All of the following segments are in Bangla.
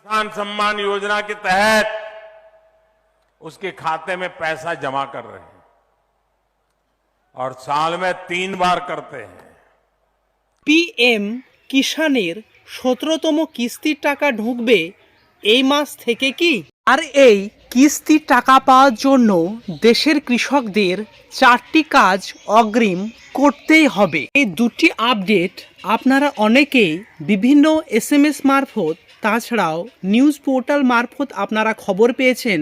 किसान सम्मान योजना के तहत उसके खाते में पैसा जमा कर रहे हैं और साल में तीन बार करते हैं পিএম কিষানের সতেরোতম কিস্তির টাকা ঢুকবে এই মাস থেকে কি আর এই কিস্তির টাকা পাওয়ার জন্য দেশের কৃষকদের চারটি কাজ অগ্রিম করতেই হবে এই দুটি আপডেট আপনারা অনেকেই বিভিন্ন এস এম এস মারফত তাছাড়াও নিউজ পোর্টাল মারফত আপনারা খবর পেয়েছেন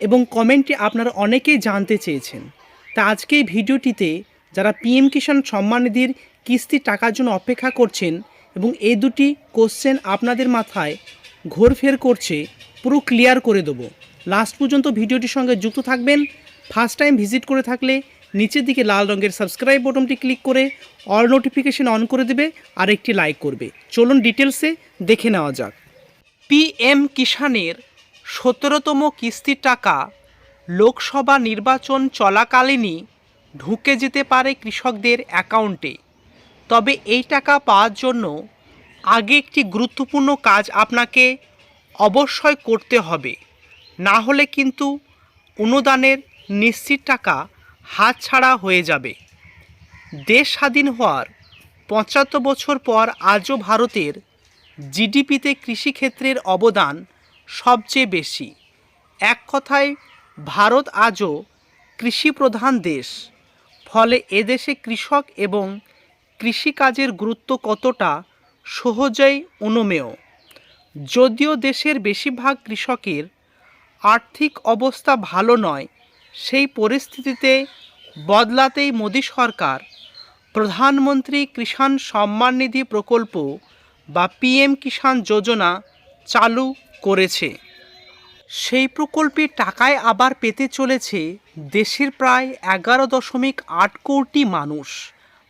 এবং কমেন্টে আপনারা অনেকেই জানতে চেয়েছেন। তা আজকে এই ভিডিওটিতে যারা পিএম কিষাণ সম্মান নিধির কিস্তির টাকার জন্য অপেক্ষা করছেন এবং এই দুটি কোশ্চেন আপনাদের মাথায় ঘোরফের করছে, পুরো ক্লিয়ার করে দেবো। লাস্ট পর্যন্ত ভিডিওটির সঙ্গে যুক্ত থাকবেন। ফার্স্ট টাইম ভিজিট করে থাকলে নিচের দিকে লাল রঙের সাবস্ক্রাইব বটনটি ক্লিক করে অল নোটিফিকেশন অন করে দেবে আর একটি লাইক করবে। চলুন ডিটেলসে দেখে নেওয়া যাক। পিএম কিষানের সতেরোতম কিস্তির টাকা, লোকসভা নির্বাচন চলাকালীনই ঢুকে যেতে পারে কৃষকদের অ্যাকাউন্টে। তবে এই টাকা পাওয়ার জন্য আগে একটি গুরুত্বপূর্ণ কাজ আপনাকে অবশ্যই করতে হবে। না হলে কিন্তু অনুদানের নিশ্চিত টাকা হাতছাড়া হয়ে যাবে। দেশ স্বাধীন হওয়ার পঁচাত্তর বছর পর আজও ভারতের জিডিপিতে কৃষিক্ষেত্রের অবদান সবচেয়ে বেশি। এক কথায়, ভারত আজও কৃষিপ্রধান দেশ। ফলে এদেশে কৃষক এবং কৃষিকাজের গুরুত্ব কতটা সহজেই অনুমেয়? যদিও দেশের বেশিরভাগ কৃষকের আর্থিক অবস্থা ভালো নয় সেই পরিস্থিতিতে বদলাতেই মোদী সরকার, প্রধানমন্ত্রী কিষাণ সম্মান নিধি প্রকল্প বা পিএম কিষাণ যোজনা চালু করেছে। সেই প্রকল্পের টাকায় আবার পেতে চলেছে দেশের প্রায় এগারো দশমিক আট কোটি মানুষ।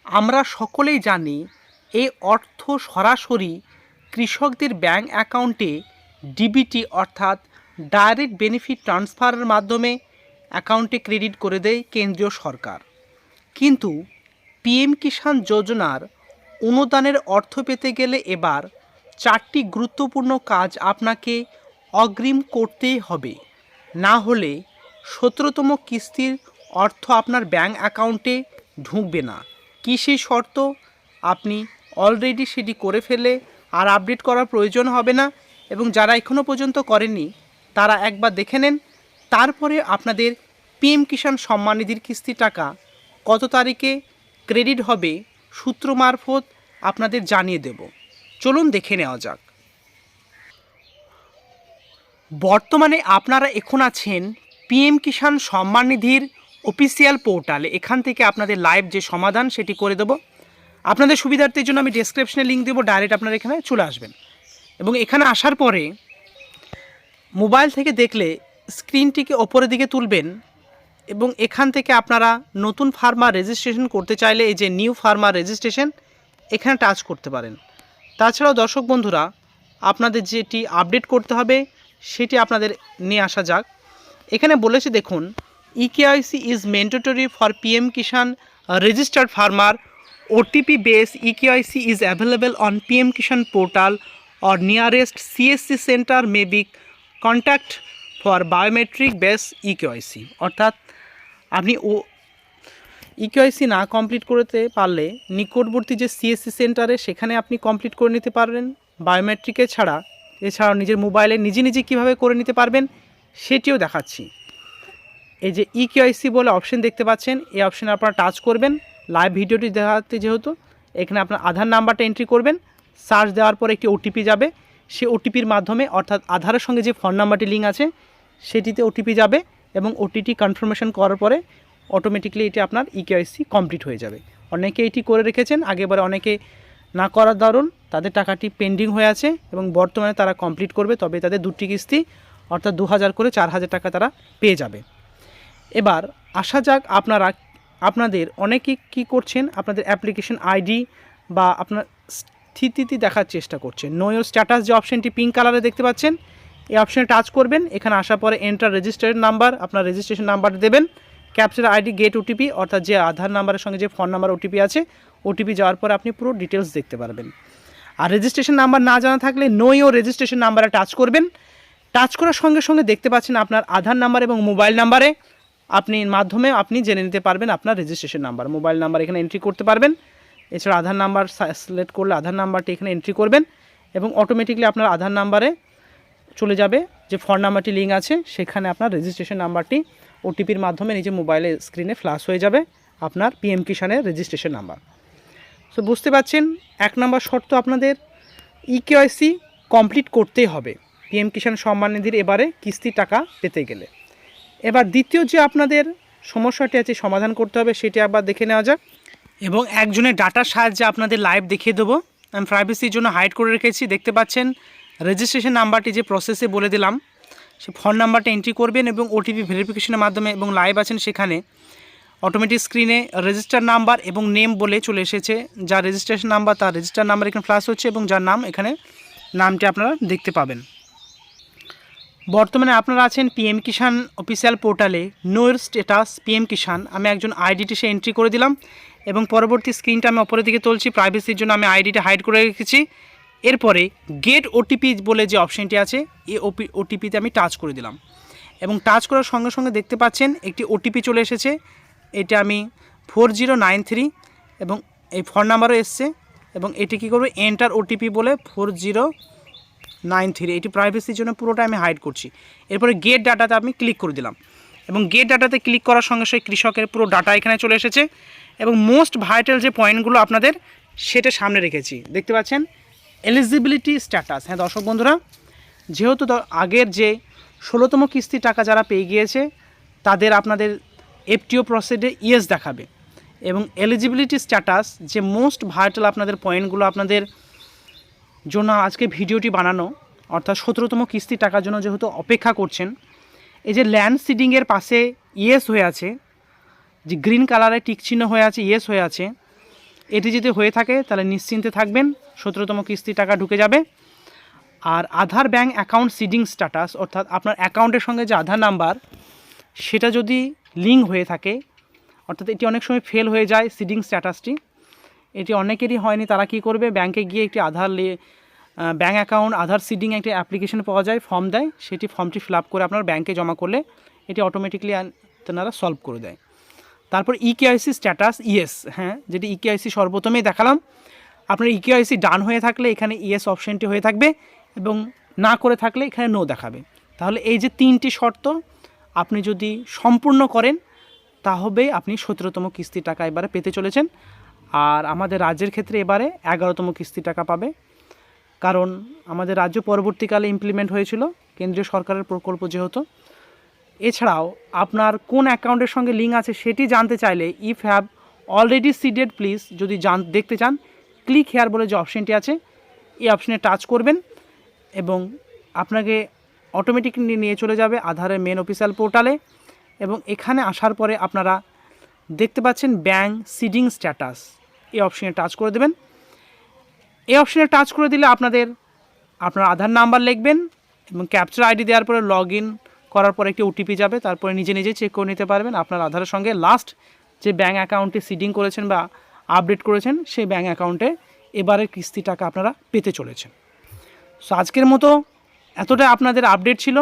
আমরা সকলেই জানি এই অর্থ সরাসরি কৃষকদের ব্যাংক অ্যাকাউন্টে ডিবিটি অর্থাৎ ডাইরেক্ট বেনিফিট ট্রান্সফারের মাধ্যমে অ্যাকাউন্টে ক্রেডিট করে দেয় কেন্দ্রীয় সরকার। কিন্তু পিএম কিষাণ যোজনার অনুদানের অর্থ পেতে গেলে এবার চারটি গুরুত্বপূর্ণ কাজ আপনাকে অগ্রিম করতেই হবে। না হলে সতেরোতম কিস্তির অর্থ আপনার ব্যাঙ্ক অ্যাকাউন্টে ঢুকবে না। কী সেই শর্ত? আপনি অলরেডি সেটি করে ফেলে আর আপডেট করার প্রয়োজন হবে না এবং যারা এখনও পর্যন্ত করেননি, তারা একবার দেখে নেন তারপরে আপনাদের পিএম কিষাণ সম্মান নিধির কিস্তি টাকা কত তারিখে ক্রেডিট হবে সূত্র মারফত আপনাদের জানিয়ে দেব। চলুন দেখে নেওয়া যাক। বর্তমানে আপনারা এখন আছেন পিএম কিষাণ সম্মান নিধির অফিসিয়াল পোর্টালে। এখান থেকে আপনাদের লাইভ যে সমাধান সেটি করে দেবো। আপনাদের সুবিধার্থের জন্য আমি ডেসক্রিপশনে লিঙ্ক দেবো ডাইরেক্ট আপনারা এখানে চলে আসবেন। এবং এখানে আসার পরে মোবাইল থেকে দেখলে স্ক্রিনটিকে ওপরের দিকে তুলবেন এবং এখান থেকে আপনারা নতুন ফার্মার রেজিস্ট্রেশন করতে চাইলে এই যে নিউ ফার্মার রেজিস্ট্রেশন এখানে টাচ করতে পারেন। তাছাড়াও দর্শক বন্ধুরা, আপনাদের যেটি আপডেট করতে হবে, সেটি আপনাদের নিয়ে আসা যাক। এখানে বলেছে, দেখুন eKYC is mandatory for PM Kisan registered farmer OTP base eKYC is available on PM Kisan portal or nearest CSC centre may be contact for biometric base eKYC অর্থাৎ আপনি ও ইকেআইসি না কমপ্লিট করতে পারলে নিকটবর্তী যে সিএসসি সেন্টারে সেখানে আপনি কমপ্লিট করে নিতে পারবেন। বায়োমেট্রিকে ছাড়া, এছাড়াও নিজের মোবাইলে নিজে নিজে কীভাবে করে নিতে পারবেন সেটিও দেখাচ্ছি। এই যে ইকেআইসি বলে অপশন দেখতে পাচ্ছেন, এই অপশানে আপনারা টাচ করবেন। লাইভ ভিডিওটি দেখাতে যেহেতু, এখানে আপনার আধার নাম্বারটা এন্ট্রি করবেন। সার্চ দেওয়ার পর একটি ওটিপি যাবে। সেই ওটিপির মাধ্যমে, অর্থাৎ আধারের সঙ্গে যে ফোন নাম্বারটি লিঙ্ক আছে সেটিতে ওটিপি যাবে এবং ওটিটি কনফার্মেশন করার পরে অটোমেটিকলি এটি আপনার ইকেআইসি কমপ্লিট হয়ে যাবে। অনেকে এটি করে রেখেছেন আগেবারে অনেকে না করার দারুণ, তাদের টাকাটি পেন্ডিং হয়ে আছে এবং বর্তমানে তারা কমপ্লিট করবে, তবে তাদের দুটি কিস্তি, অর্থাৎ দু হাজার করে চার হাজার টাকা তারা পেয়ে যাবে। এবার আসা যাক আপনারা, আপনাদের অনেকে কি করছেন, আপনাদের অ্যাপ্লিকেশন আইডি বা আপনার স্থিতি দেখার চেষ্টা করছেন। নো ইয়োর স্ট্যাটাস যে অপশনটি পিঙ্ক কালারে দেখতে পাচ্ছেন এই অপশানে টাচ করবেন। এখানে আসার পরে এন্টার রেজিস্টার্ড নাম্বার আপনার রেজিস্ট্রেশন নাম্বার দেবেন। ক্যাপচার আইডি গেট ওটিপি অর্থাৎ যে আধার নাম্বারের সঙ্গে যে ফোন নাম্বার ওটিপি আছে ওটিপি যাওয়ার পরে আপনি পুরো ডিটেলস দেখতে পারবেন। আর রেজিস্ট্রেশন নাম্বার না জানা থাকলে ও রেজিস্ট্রেশন নাম্বারে টাচ করবেন। টাচ করার সঙ্গে সঙ্গে দেখতে পাচ্ছেন আপনার আধার নাম্বার এবং মোবাইল নাম্বারে আপনি মাধ্যমে আপনি জেনে নিতে পারবেন আপনার রেজিস্ট্রেশন নাম্বার মোবাইল নাম্বার এখানে এন্ট্রি করতে পারবেন। এছাড়া আধার নাম্বার সিলেক্ট করলে আধার নাম্বারটি এখানে এন্ট্রি করবেন। এবং অটোমেটিকলি আপনার আধার নাম্বারে চলে যাবে, যে ফোন নাম্বারটি লিঙ্ক আছে, সেখানে আপনার রেজিস্ট্রেশন নাম্বারটি ওটিপির মাধ্যমে নিজে মোবাইলে স্ক্রিনে ফ্ল্যাশ হয়ে যাবে, আপনার পিএম কিষানের রেজিস্ট্রেশন নাম্বার। সো বুঝতে পারছেন, এক নম্বর শর্ত আপনাদের ইকেওয়াইসি কমপ্লিট করতেই হবে পিএম কিষাণ সম্মান নিধির এবারে কিস্তি টাকা পেতে গেলে। এবার দ্বিতীয় যে আপনাদের সমস্যাটি আছে, সমাধান করতে হবে, সেটি আবার দেখে নেওয়া যাক। এবং একজনের ডাটার সাহায্যে আপনাদের লাইভ দেখিয়ে দেবো। আমি প্রাইভেসির জন্য হাইড করে রেখেছি, দেখতে পাচ্ছেন রেজিস্ট্রেশন নাম্বারটি যে প্রসেসে বলে দিলাম, সে ফোন নাম্বারটা এন্ট্রি করবেন এবং ওটিপি ভেরিফিকেশনের মাধ্যমে এবং লাইভ আছেন সেখানে। অটোমেটিক স্ক্রিনে রেজিস্টার নাম্বার এবং নেম বলে চলে এসেছে। যার রেজিস্ট্রেশন নাম্বার তার রেজিস্টার নাম্বার এখানে ফ্লাশ হচ্ছে এবং যার নাম এখানে নামটি আপনারা দেখতে পাবেন। বর্তমানে আপনারা আছেন পিএম কিষান অফিসিয়াল পোর্টালে নোয়ের স্ট্যাটাস পিএম কিষাণ আমি একজন আইডিটি সে এন্ট্রি করে দিলাম এবং পরবর্তী স্ক্রিনটা আমি অপরের দিকে তুলছি। প্রাইভেসির জন্য আমি আইডিটা হাইড করে রেখেছি। এরপরে গেট ওটিপি বলে যে অপশনটি আছে, এই ওপি ওটিপিতে আমি টাচ করে দিলাম। এবং টাচ করার সঙ্গে সঙ্গে দেখতে পাচ্ছেন একটি ওটিপি চলে এসেছে। এটা আমি ফোর জিরো নাইন থ্রি এবং এই ফোন নাম্বারও এসছে। এবং এটি কী করবে? এন্টার ওটিপি বলে ফোর জিরো নাইন থ্রি এটি প্রাইভেসির জন্য পুরোটা আমি হাইড করছি। এরপরে গেট ডাটাতে আমি ক্লিক করে দিলাম। এবং গেট ডাটাতে ক্লিক করার সঙ্গে সঙ্গে কৃষকের পুরো ডাটা এখানে চলে এসেছে। এবং মোস্ট ভাইটাল যে পয়েন্টগুলো আপনাদের, সেটা সামনে রেখেছি। দেখতে পাচ্ছেন? এলিজিবিলিটি স্ট্যাটাস হ্যাঁ দর্শক বন্ধুরা, যেহেতু আগের যে ষোলোতম কিস্তি টাকা যারা পেয়ে গিয়েছে, তাদের আপনাদের এফটিও প্রসেডে ইয়েস দেখাবে। এবং এলিজিবিলিটি স্ট্যাটাস যে মোস্ট ভাইটাল আপনাদের পয়েন্টগুলো আপনাদের জন্য আজকে ভিডিওটি বানানো, অর্থাৎ সতেরোতম কিস্তি টাকার জন্য যেহেতু অপেক্ষা করছেন, এই যে ল্যান্ড সিডিংয়ের পাশে ইয়েস হয়ে আছে, যে গ্রিন কালারে টিক চিহ্ন হয়ে আছে ইয়েস হয়ে আছে এটি যদি হয়ে থাকে, তাহলে নিশ্চিন্তে থাকবেন। সতেরোতম কিস্তি টাকা ঢুকে যাবে। আর Aadhaar bank account seeding status, অর্থাৎ আপনার অ্যাকাউন্টের সঙ্গে যে আধার নাম্বার, সেটা যদি লিঙ্ক হয়ে থাকে, অর্থাৎ এটি অনেক সময় ফেল হয়ে যায় সিডিং স্ট্যাটাসটি। এটি অনেকেরই হয়নি, তারা কি করবে? ব্যাংকে গিয়ে একটি Aadhaar bank account, Aadhaar seeding একটি অ্যাপ্লিকেশন পাওয়া যায়, ফর্ম দেয়। সেটি ফর্মটি ফিল করে আপনার ব্যাংকে জমা করলে এটি অটোমেটিকলি তেনারা সলভ করে দেয়। তারপর E ইকেআইসি স্ট্যাটাস ইয়েস হ্যাঁ যেটি E ইকেআইসি সর্বপ্রথমেই দেখালাম। আপনার E ইকেআইসি ডান হয়ে থাকলে এখানে ইয়েস অপশনটি হয়ে থাকবে এবং না করে থাকলে এখানে নো দেখাবে। তাহলে এই যে তিনটি শর্ত, আপনি যদি সম্পূর্ণ করেন, তাহলে আপনি সতেরোতম কিস্তি টাকা এবারে পেতে চলেছেন। আর আমাদের রাজ্যের ক্ষেত্রে এবারে এগারোতম কিস্তি টাকা পাবে। কারণ আমাদের রাজ্য পরবর্তীকালে ইমপ্লিমেন্ট হয়েছিল, কেন্দ্রীয় সরকারের প্রকল্প যেহেতু এছাড়াও আপনার কোন অ্যাকাউন্টের সঙ্গে লিঙ্ক আছে সেটি জানতে চাইলে if have already seeded please যদি জান দেখতে চান ক্লিক হেয়ার বলে যে অপশানটি আছে, এই অপশানে টাচ করবেন এবং আপনাকে অটোমেটিকলি নিয়ে চলে যাবে আধারের মেন অফিসিয়াল পোর্টালে এবং এখানে আসার পরে আপনারা দেখতে পাচ্ছেন ব্যাঙ্ক সিডিং স্ট্যাটাস এই অপশানে টাচ করে দেবেন। এই অপশানে টাচ করে দিলে আপনাদের, আপনার আধার নাম্বার লিখবেন এবং ক্যাপচার আইডি দেওয়ার পরে লগ ইন করার পরে একটি ওটিপি যাবে, তারপরে নিজে নিজে চেক করে নিতে পারবেন। আপনার আধারের সঙ্গে লাস্ট যে ব্যাঙ্ক অ্যাকাউন্টে সিডিং করেছেন বা আপডেট করেছেন, সেই ব্যাঙ্ক অ্যাকাউন্টে এবারের কিস্তি টাকা আপনারা পেতে চলেছেন। সো আজকের মতো এতটা আপনাদের আপডেট ছিল।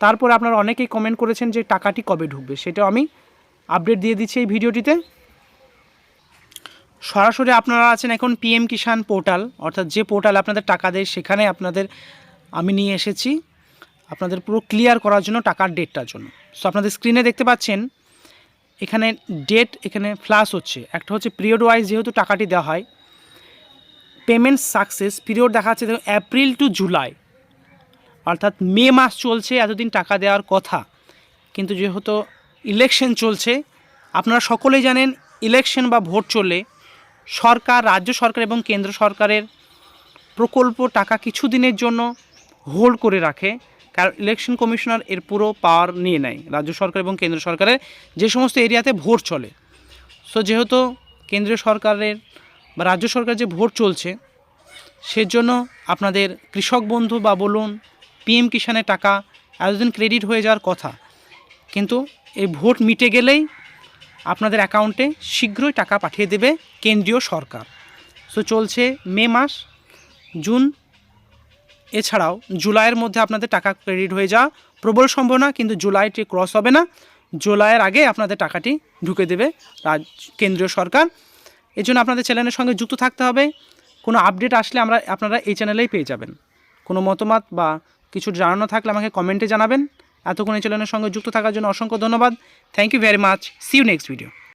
তারপরে আপনারা অনেকেই কমেন্ট করেছেন যে টাকাটি কবে ঢুকবে, সেটাও আমি আপডেট দিয়ে দিচ্ছি এই ভিডিওটিতে। সরাসরি আপনারা আছেন এখন পিএম কিষাণ পোর্টাল অর্থাৎ যে পোর্টাল আপনাদের টাকা দেয়, সেখানে আপনাদের আমি নিয়ে এসেছি। আপনাদের পুরো ক্লিয়ার করার জন্য টাকার ডেটটার জন্য। সো আপনাদের স্ক্রিনে দেখতে পাচ্ছেন, এখানে ডেট এখানে ফ্লাশ হচ্ছে। একটা হচ্ছে পিরিয়ড ওয়াইজ যেহেতু টাকাটি দেওয়া হয় পেমেন্ট সাকসেস পিরিয়ড দেখা যাচ্ছে দেখুন এপ্রিল টু জুলাই অর্থাৎ মে মাস চলছে, এতদিন টাকা দেওয়ার কথা। কিন্তু যেহেতু ইলেকশন চলছে, আপনারা সকলেই জানেন ইলেকশন বা ভোট চলে সরকার, রাজ্য সরকার এবং কেন্দ্র সরকারের প্রকল্প টাকা কিছু দিনের জন্য হোল্ড করে রাখে। কারণ ইলেকশন কমিশনার এর পুরো পাওয়ার নিয়ে নেয়, রাজ্য সরকার এবং কেন্দ্র সরকারের যে সমস্ত এরিয়াতে ভোট চলে। সো যেহেতু কেন্দ্রীয় সরকারের বা রাজ্য সরকার যে ভোট চলছে, সেজন্য আপনাদের কৃষক বন্ধু বা বলুন পিএম কিষানের টাকা এতদিন ক্রেডিট হয়ে যাওয়ার কথা। কিন্তু এই ভোট মিটে গেলেই আপনাদের অ্যাকাউন্টে শীঘ্রই টাকা পাঠিয়ে দেবে কেন্দ্রীয় সরকার। সো চলছে মে মাস, জুন এছাড়াও জুলাইয়ের মধ্যে আপনাদের টাকা ক্রেডিট হয়ে যাওয়া প্রবল সম্ভাবনা, কিন্তু জুলাইটি ক্রস হবে না। জুলাইয়ের আগে আপনাদের টাকাটি ঢুকে দেবে রাজ, কেন্দ্রীয় সরকার। এই জন্য আপনাদের চ্যানেলের সঙ্গে যুক্ত থাকতে হবে। কোনো আপডেট আসলে আমরা, আপনারা এই চ্যানেলেই পেয়ে যাবেন। কোনো মতামত বা কিছু জানানো থাকলে আমাকে কমেন্টে জানাবেন। এতক্ষণ এই চ্যানেলের সঙ্গে যুক্ত থাকার জন্য অসংখ্য ধন্যবাদ। Thank you very much see you next video